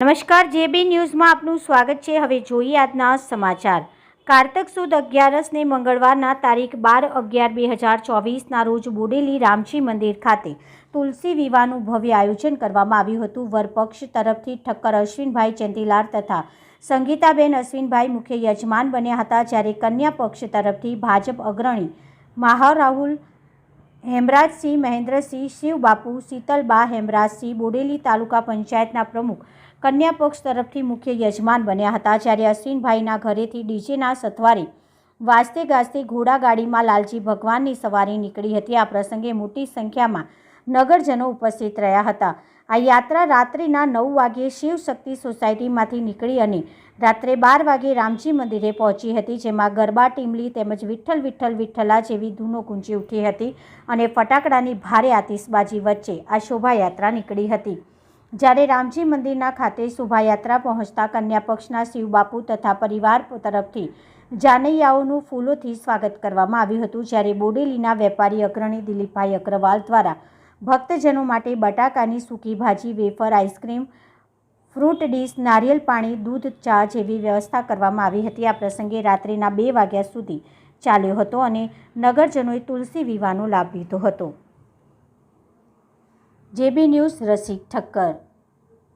નમસ્કાર, જેબી ન્યૂઝમાં આપનું સ્વાગત છે. હવે જોઈએ આજના સમાચાર. કારતક સુદ અગિયારસને મંગળવારના તારીખ બાર અગિયાર બે હજાર ચોવીસના રોજ બોડેલી રામજી મંદિર ખાતે તુલસી વિવાહનું ભવ્ય આયોજન કરવામાં આવ્યું હતું. વરપક્ષ તરફથી ઠક્કર અશ્વિનભાઈ ચંદીલાલ તથા સંગીતાબેન અશ્વિનભાઈ મુખ્ય યજમાન બન્યા હતા, જ્યારે કન્યા પક્ષ તરફથી ભાજપ અગ્રણી માહા રાહુલ હેમરાજસિંહ, મહેન્દ્રસિંહ, શિવબાપુ, શીતલબા, હેમરાજસિંહ, બોડેલી તાલુકા પંચાયતના પ્રમુખ કન્યા પક્ષ તરફથી મુખ્ય યજમાન બન્યા હતા. જ્યારે અશ્વિનભાઈના ઘરેથી ડીજેના સથવારે વાજતે ગાજતે ઘોડાગાડીમાં લાલજી ભગવાનની સવારી નીકળી હતી. આ પ્રસંગે મોટી સંખ્યામાં નગરજનો ઉપસ્થિત રહ્યા હતા. આ યાત્રા રાત્રિના નવ વાગ્યે શિવશક્તિ સોસાયટીમાંથી નીકળી અને રાત્રે બાર વાગે રામજી મંદિરે પહોંચી હતી, જેમાં ગરબા, ટીમલી તેમજ વિઠ્ઠલ વિઠ્ઠલ, વિઠ્ઠલા જેવી ધૂનો ગુંજી ઉઠી હતી અને ફટાકડાની ભારે આતિશબાજી વચ્ચે આ શોભાયાત્રા નીકળી હતી. જ્યારે રામજી મંદિરના ખાતે શોભાયાત્રા પહોંચતા કન્યા પક્ષના શિવબાપુ તથા પરિવાર તરફથી જાનૈયાઓનું ફૂલોથી સ્વાગત કરવામાં આવ્યું હતું. જ્યારે બોડેલીના વેપારી અગ્રણી દિલીપભાઈ અગ્રવાલ દ્વારા ભક્તજનો માટે બટાકાની સૂકી ભાજી, વેફર, આઈસ્ક્રીમ, ફ્રૂટ ડીશ, નારિયેલ પાણી, દૂધ, ચા જેવી વ્યવસ્થા કરવામાં આવી હતી. આ પ્રસંગે રાત્રિના બે વાગ્યા સુધી ચાલ્યો હતો અને નગરજનોએ તુલસી વિવાહનો લાભ લીધો હતો. જેબી ન્યૂઝ રસિક ઠક્કર